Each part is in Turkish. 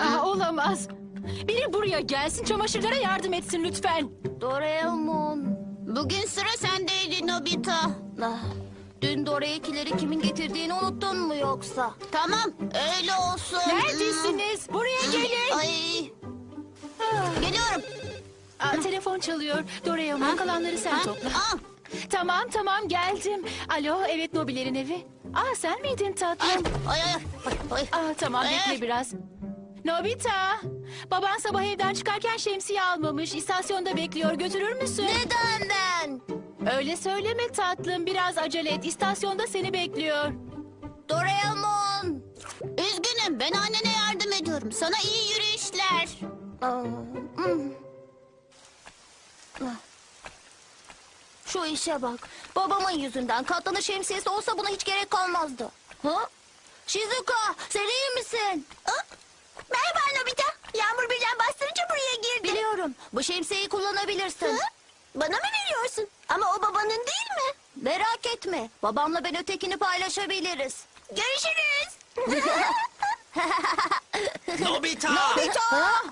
Aa, olamaz. Biri buraya gelsin çamaşırlara yardım etsin lütfen. Doraemon. Bugün sıra sendeydi Nobita. Ah, dün Doraekileri kimin getirdiğini unuttun mu yoksa? Tamam öyle olsun. Neredesiniz? Buraya gelin. Ay. Geliyorum. Aa, telefon çalıyor. Doraemon kalanları sen Ha? topla. Aa, Tamam tamam geldim. Alo evet Nobilerin evi. Aa sen miydin ay, tatlım? ay, ay, ay, ay. Aa tamam Ee? bekle biraz. Nobita, baban sabah evden çıkarken şemsiye almamış. İstasyonda bekliyor. Götürür müsün? Neden ben? Öyle söyleme tatlım. Biraz acele et. İstasyonda seni bekliyor. Doraemon. Üzgünüm ben annene yardım ediyorum. Sana iyi yürüyüşler. Aa, hmm. Ah. Şu işe bak. Babamın yüzünden katlanır şemsiyesi olsa buna hiç gerek kalmazdı. Ha? Shizuka sen iyi misin? Merhaba Nobita. Yağmur birden bastırınca buraya girdi. Biliyorum. Bu şemsiyeyi kullanabilirsin. Bana mı veriyorsun? Ama o babanın değil mi? Merak etme. Babamla ben ötekini paylaşabiliriz. Görüşürüz. Nobita! Ha?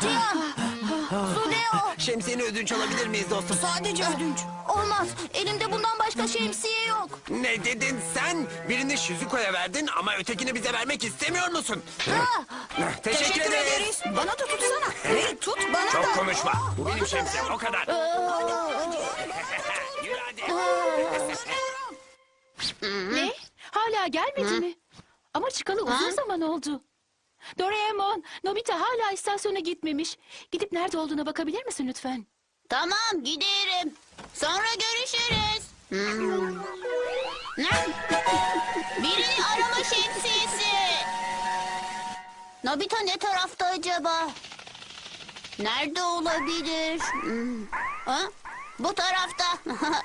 Cihan. Sudeo. Şemsiyeni ödünç alabilir miyiz dostum? Sadece ödünç. Olmaz. Elimde bundan başka şemsiye yok. Ne dedin sen? Birini Shizuko'ya verdin ama ötekini bize vermek istemiyor musun? Teşekkür, ederiz. Bana da tutsana. Hey tut bana Çok konuşma. Bu benim şemsiyem o kadar. Yürü hadi. Ne? Hala gelmedi mi? Ama çıkalı uzun Ha? zaman oldu. Doraemon, Nobita hala istasyona gitmemiş. Gidip nerede olduğuna bakabilir misin lütfen? Tamam giderim. Sonra görüşürüz. Hmm. Ne? Birini arama şemsiyesi. Nobita ne tarafta acaba? Nerede olabilir? Hmm. Ha? Bu tarafta.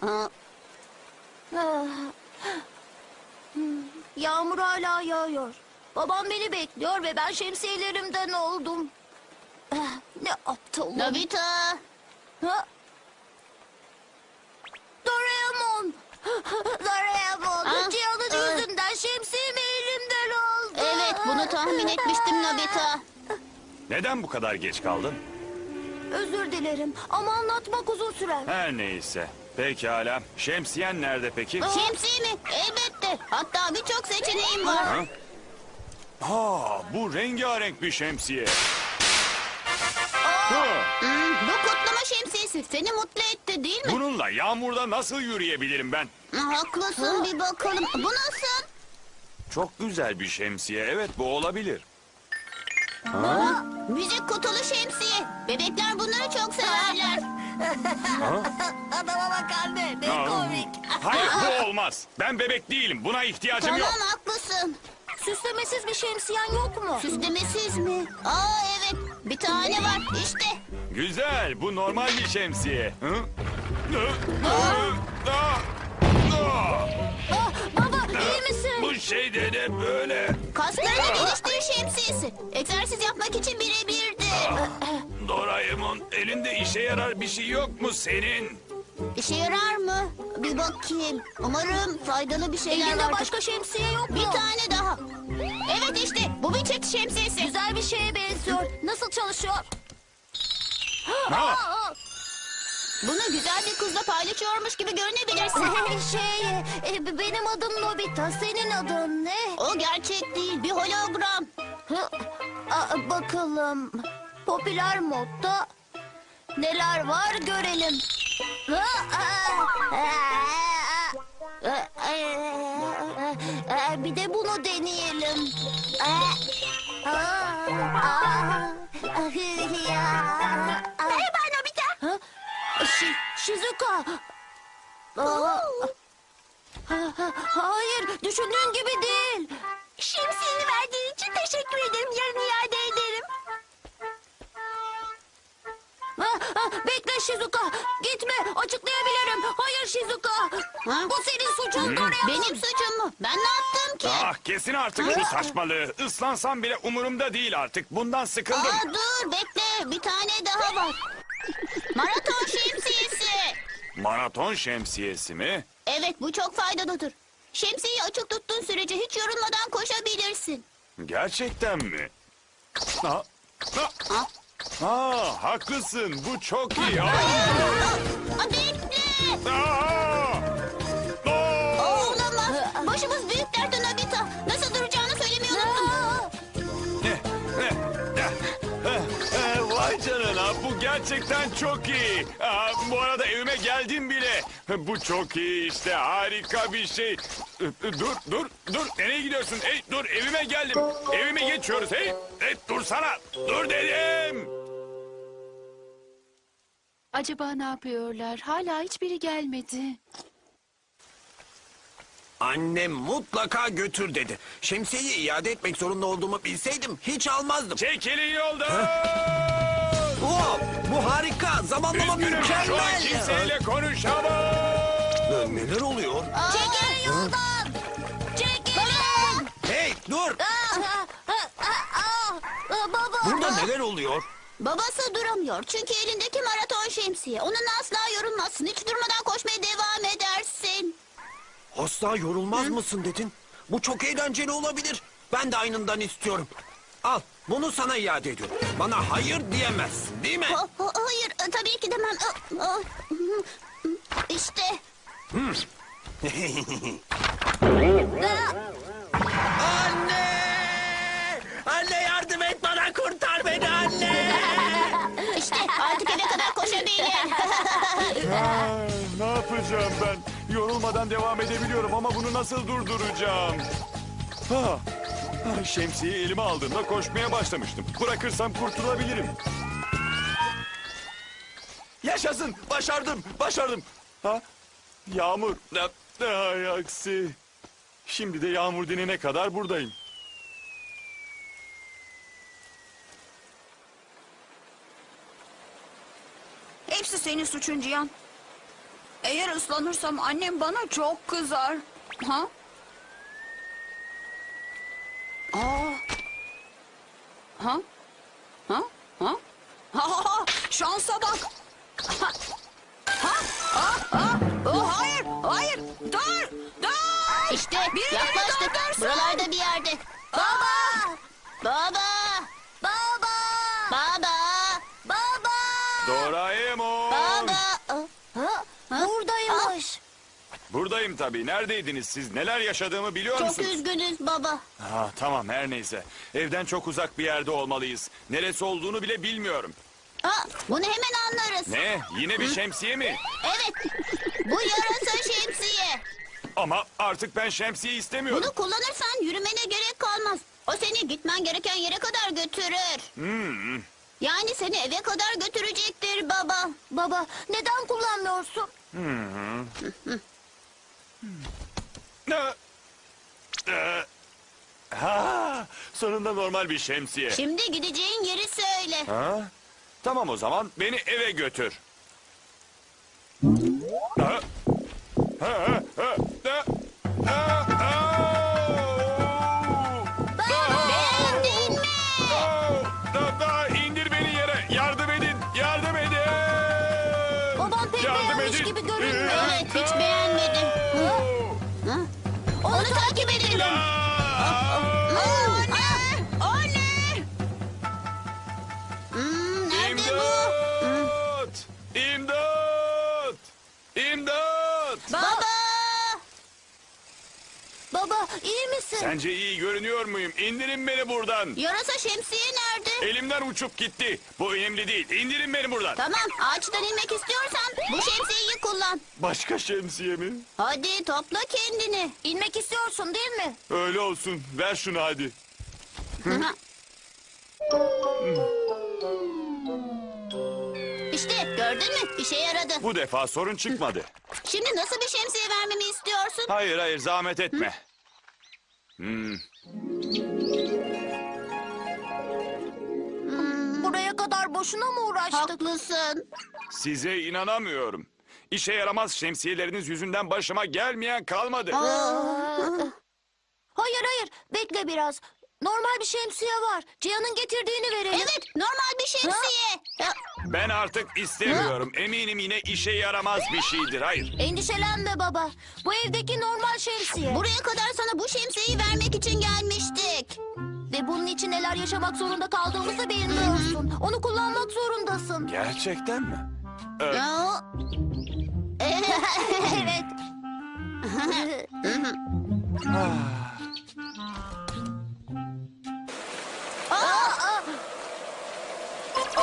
Ha, Ah. Hmm, Yağmur hala yağıyor. Babam beni bekliyor ve ben şemsiyelerimden oldum. Ah, Ne aptalım. Nobita. Ha? Doraemon. Doraemon. Ah, Cihan'ın ah. yüzünden şemsiyem elimden oldu. Evet bunu tahmin etmiştim Nobita. Neden bu kadar geç kaldın? Özür dilerim ama anlatmak uzun sürer. Her neyse. Pekala. Şemsiyen nerede peki? Şemsiye mi? Elbette. Hatta birçok seçeneğim var. Ha? Ha, bu rengarenk bir şemsiye. Hmm, bu kutlama şemsiyesi seni mutlu etti değil mi? bununla yağmurda nasıl yürüyebilirim ben? Ha, Haklısın bir bakalım. Bu nasıl? Çok güzel bir şemsiye. Evet bu olabilir. Aa, müzik kutulu şemsiye. Bebekler bunları çok severler. Adama bak anne ne Aa, komik. Hayır bu olmaz. Ben bebek değilim. Buna ihtiyacım tamam yok. haklısın. Süslemesiz bir şemsiyen yok mu? Süslemesiz mi? Aa evet. Bir tane var. İşte. Güzel. Bu normal bir şemsiye. Hı? Hı? Hı? Aa! Aa! Ah, baba iyi misin? Bu şey de ne böyle? Kaslarını geliştirir şemsiyesi. Egzersiz yapmak için birebirdir. Doraemon elinde işe yarar bir şey yok mu senin? İşe yarar mı? Bir bakayım. Umarım faydalı bir şeyler Elinde vardır. başka şemsiye yok mu? Bir tane daha. Evet işte. Bu bir çek şemsiyesi. Güzel bir şeye benziyor. Nasıl çalışıyor? Ha? Aa, Bunu güzel bir kızla paylaşıyormuş gibi görünebilirsin. şey, e, benim adım Nobita. Senin adın ne? o gerçek değil. Bir hologram. Hı, aa, bakalım. Popüler modda neler var görelim. Bir de bunu deneyelim. Ya. Merhaba Nobita. Şi, Shizuka. Hayır, düşündüğün gibi değil. Şemsiyeni verdiğin için teşekkür ederim. Yarın iade ederim. Bekle Shizuka. Gitme. Açıklayabilirim. Hayır Shizuka. Ha? Bu senin suçun Doraemon. Benim suçum mu? Ben ne yaptım ki? Ah kesin artık şu saçmalığı. Islansam bile umurumda değil artık. Bundan sıkıldım. Aa, dur bekle. Bir tane daha var. Maraton şemsiyesi. Maraton şemsiyesi mi? Evet bu çok faydalıdır. Şemsiyeyi açık tuttuğun sürece hiç yorulmadan koşabilirsin. Gerçekten mi? Ha, ha, ha, haklısın. Bu çok iyi. Aa, Aa, bekle. aa, Aa, aa. olamaz. Başımız büyük dertte Nobita. Nasıl duracağını söylemeyi unuttum. Vay canına bu gerçekten çok iyi. Aa, bu arada evime geldim bile. Bu çok iyi işte harika bir şey. Dur dur dur nereye gidiyorsun? Hey dur evime geldim. Evime geçiyoruz hey. hey dur sana dur dedim. Acaba ne yapıyorlar? Hala hiçbiri gelmedi. Annem mutlaka götür dedi. Şemsiyeyi iade etmek zorunda olduğumu bilseydim hiç almazdım. Çekilin yoldan. Oo, bu harika. Zamanlama Üzgünüm şu an mükemmel. kimseyle konuşamam. Ee, Neler oluyor? Çekilin yoldan. Çekilin. Hey dur. Aa, aa, aa, aa, Baba. Burada neler oluyor? Babası duramıyor çünkü elindeki maraton şemsiye. Onunla asla yorulmazsın. Hiç durmadan koşmaya devam edersin. Asla yorulmaz mısın dedin. Bu çok eğlenceli olabilir. Ben de aynından istiyorum. Al bunu sana iade ediyorum. Bana hayır diyemezsin değil mi? Ha- ha- hayır e, tabii ki demem. İşte. Anne! Aa, ne yapacağım ben? Yorulmadan devam edebiliyorum ama bunu nasıl durduracağım? Ha, ha, şemsiyeyi elime aldığımda koşmaya başlamıştım. Bırakırsam kurtulabilirim. Yaşasın! Başardım! Başardım! Ha? Yağmur! Ne- Ay aksi! Şimdi de yağmur dinene kadar buradayım. Senin suçun Cihan. Eğer ıslanırsam annem bana çok kızar. Ha? Aa. Ha? Ha? Ha? Ha ha ha! Şansa bak! Ha? Ha? Ha? Ha? Oh, hayır! Hayır! Dur! Dur! İşte Birileri yaklaştık. durdursın! Buralarda bir yerde. Baba! Baba! Baba! Baba! Baba! Doraemon! Baba! Ha? Buradaymış. Buradayım tabii. Neredeydiniz siz? Neler yaşadığımı biliyor Çok musunuz? üzgünüz baba. Ha, tamam her neyse. Evden çok uzak bir yerde olmalıyız. Neresi olduğunu bile bilmiyorum. Ha, bunu hemen anlarız. Ne? Yine bir şemsiye mi? Evet. Bu yarasa şemsiye. Ama artık ben şemsiye istemiyorum. Bunu kullanırsan yürümene gerek kalmaz. O seni gitmen gereken yere kadar götürür. Hmm. Yani seni eve kadar götürecektir baba. Baba neden kullanmıyorsun? Ne? Ee, Ha, sonunda normal bir şemsiye. Şimdi gideceğin yeri söyle. Ha? Tamam o zaman beni eve götür. Ha? Ha, ha, ha, ha, iyi misin? Sence iyi görünüyor muyum? İndirin beni buradan. Yarasa şemsiye nerede? Elimden uçup gitti. Bu önemli değil. İndirin beni buradan. Tamam ağaçtan inmek istiyorsan bu şemsiyeyi kullan. Başka şemsiye mi? Hadi topla kendini. İnmek istiyorsun değil mi? Öyle olsun. Ver şunu hadi. işte gördün mü? İşe yaradı. Bu defa sorun çıkmadı. Şimdi nasıl bir şemsiye vermemi istiyorsun? Hayır hayır zahmet etme. Hmm. Buraya kadar boşuna mı uğraştık? Haklısın. Size inanamıyorum. İşe yaramaz şemsiyeleriniz yüzünden başıma gelmeyen kalmadı. Hayır hayır bekle biraz. Normal bir şemsiye var. Cihan'ın getirdiğini verelim. Evet normal bir şemsiye. Ya, Ben artık istemiyorum. Eminim yine işe yaramaz bir şeydir. Hayır. Endişelenme baba. Bu evdeki normal şemsiye. Buraya kadar sana bu şemsiyeyi vermek için gelmiştik. Ve bunun için neler yaşamak zorunda kaldığımızı bilmiyorsun. Onu kullanmak zorundasın. Gerçekten mi? Ee, Ya, evet.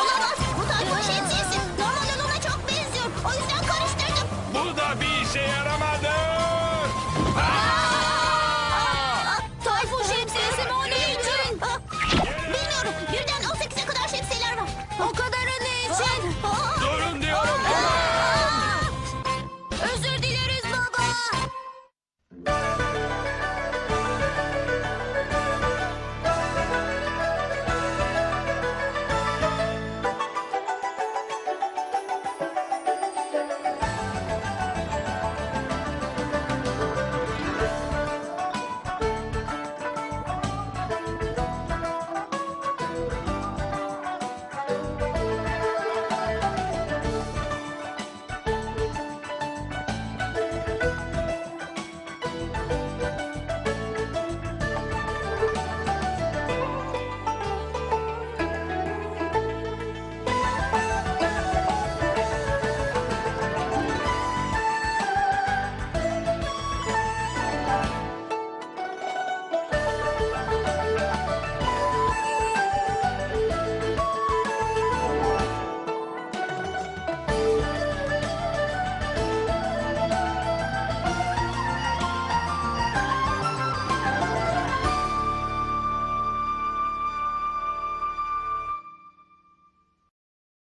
Olamaz. Mutant poşet sensin. Normalden ona çok benziyor. O yüzden karıştırdım. Bu da bir işe yaramadı. Ah! Ah! Tayfun şemsiyesi mi o neydi? Ah! Bilmiyorum. Birden 18'e kadar şemsiyeler var. O kadar.